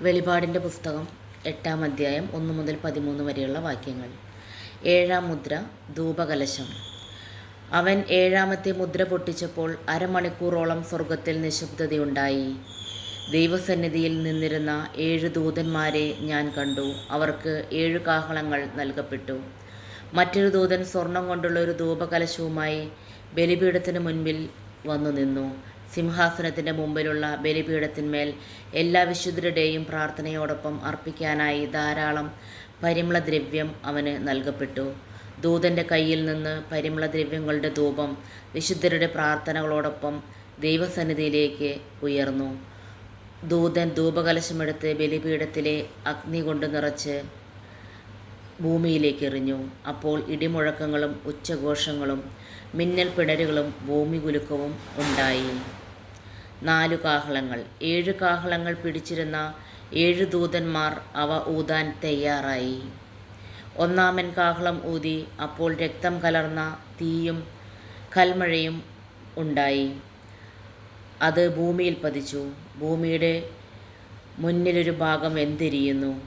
വെളിപാടിന്റെ പുസ്തകം എട്ടാം അധ്യായം ഒന്ന് മുതൽ പതിമൂന്ന് വരെയുള്ള വാക്യങ്ങൾ. ഏഴാം മുദ്ര ധൂപകലശം. അവൻ ഏഴാമത്തെ മുദ്ര പൊട്ടിച്ചപ്പോൾ അരമണിക്കൂറോളം സ്വർഗത്തിൽ നിശബ്ദതയുണ്ടായി. ദൈവസന്നിധിയിൽ നിന്നിരുന്ന ഏഴ് ദൂതന്മാരെ ഞാൻ കണ്ടു. അവർക്ക് ഏഴ് കാഹളങ്ങൾ നൽകപ്പെട്ടു. മറ്റൊരു ദൂതൻ സ്വർണം കൊണ്ടുള്ള ഒരു ധൂപകലശവുമായി ബലിപീഠത്തിന് മുൻപിൽ വന്നു നിന്നു. സിംഹാസനത്തിന്റെ മുമ്പിലുള്ള ബലിപീഠത്തിന്മേൽ എല്ലാ വിശുദ്ധരുടെയും പ്രാർത്ഥനയോടൊപ്പം അർപ്പിക്കാനായി ധാരാളം പരിമളദ്രവ്യം അവന് നൽകപ്പെട്ടു. ദൂതന്റെ കയ്യിൽ നിന്ന് പരിമളദ്രവ്യങ്ങളുടെ ധൂപം വിശുദ്ധരുടെ പ്രാർത്ഥനകളോടൊപ്പം ദൈവസന്നിധിയിലേക്ക് ഉയർന്നു. ദൂതൻ ധൂപകലശമെടുത്ത് ബലിപീഠത്തിലെ അഗ്നി കൊണ്ട് നിറച്ച് ഭൂമിയിലേക്ക് എറിഞ്ഞു. അപ്പോൾ ഇടിമുഴക്കങ്ങളും ഉച്ചഘോഷങ്ങളും മിന്നൽ പിണരുകളും ഭൂമി കുലുക്കവും ഉണ്ടായി. നാലു കാഹളങ്ങൾ. ഏഴ് കാഹളങ്ങൾ പിടിച്ചിരുന്ന ഏഴ് ദൂതന്മാർ അവ ഊതാൻ തയ്യാറായി. ഒന്നാമൻ കാഹളം ഊതി അപ്പോൾ രക്തം കലർന്ന തീയും കൽമഴയും ഉണ്ടായി. അത് ഭൂമിയിൽ പതിച്ചു. ഭൂമിയുടെ മുന്നിലൊരു ഭാഗം വെന്തിരിയുന്നു.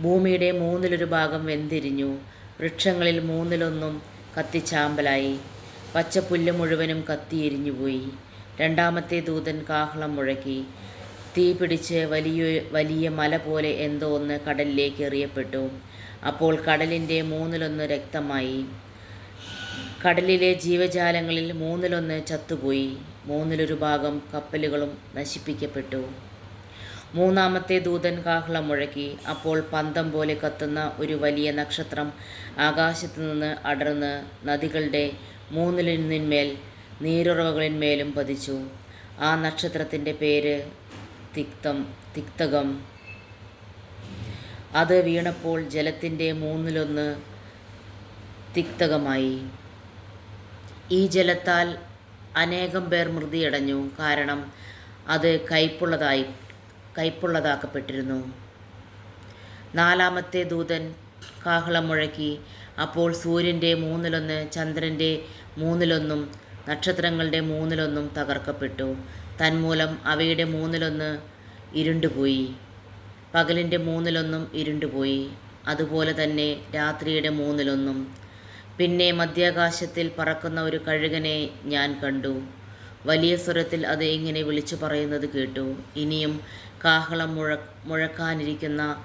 ഭൂമിയുടെ മൂന്നിലൊരു ഭാഗം വെന്തിരിഞ്ഞു. വൃക്ഷങ്ങളിൽ മൂന്നിലൊന്നും കത്തിച്ചാമ്പലായി. പച്ചപ്പുല്ല് മുഴുവനും കത്തിയെരിഞ്ഞുപോയി രണ്ടാമത്തെ ദൂതൻ കാഹളം മുഴക്കി. തീ പിടിച്ച് വലിയ വലിയ മല പോലെ എന്തോ ഒന്ന് കടലിലേക്ക് എറിയപ്പെട്ടു. അപ്പോൾ കടലിന്റെ മൂന്നിലൊന്ന് രക്തമായി. കടലിലെ ജീവജാലങ്ങളിൽ മൂന്നിലൊന്ന് ചത്തുപോയി. മൂന്നിലൊരു ഭാഗം കപ്പലുകളും നശിപ്പിക്കപ്പെട്ടു. മൂന്നാമത്തെ ദൂതൻ കാഹളം മുഴക്കി. അപ്പോൾ പന്തം പോലെ കത്തുന്ന ഒരു വലിയ നക്ഷത്രം ആകാശത്തു നിന്ന് അടർന്ന് നദികളുടെ മൂന്നിലിന്മേൽ നീരുറവകളിന്മേലും പതിച്ചു. ആ നക്ഷത്രത്തിന്റെ പേര് തിക്തം തിക്തകം. അത് വീണപ്പോൾ ജലത്തിന്റെ മൂന്നിലൊന്ന് തിക്തകമായി. ഈ ജലത്താൽ അനേകം പേർ മൃതിയടഞ്ഞു. കാരണം അത് കയ്പുള്ളതായി കയ്പുള്ളതാക്കപ്പെട്ടിരുന്നു. നാലാമത്തെ ദൂതൻ കാഹളം മുഴക്കി അപ്പോൾ സൂര്യന്റെ മൂന്നിലൊന്ന് ചന്ദ്രന്റെ മൂന്നിലൊന്നും നക്ഷത്രങ്ങളുടെ മൂന്നിലൊന്നും തകർക്കപ്പെട്ടു. തന്മൂലം അവയുടെ മൂന്നിലൊന്ന് ഇരുണ്ടുപോയി. പകലിന്റെ മൂന്നിലൊന്നും ഇരുണ്ടുപോയി. അതുപോലെ തന്നെ രാത്രിയുടെ മൂന്നിലൊന്നും. പിന്നെ മധ്യാകാശത്തിൽ പറക്കുന്ന ഒരു കഴുകനെ ഞാൻ കണ്ടു. വലിയ സ്വരത്തിൽ അത് ഇങ്ങനെ വിളിച്ചു പറയുന്നത് കേട്ടു. ഇനിയും കാഹളം മുഴ മുഴക്കാനിരിക്കുന്ന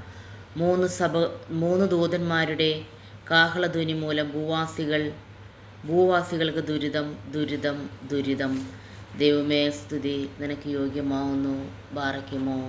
മൂന്ന് സഭ മൂന്ന് ദൂതന്മാരുടെ കാഹളധ്വനി മൂലം ഭൂവാസികൾ ഭൂവാസികൾക്ക് ദുരിതം ദുരിതം ദുരിതം. ദൈവമേ സ്തുതി. നിനക്ക് യോഗ്യമാവുന്നു. ബാറയ്ക്കുമോ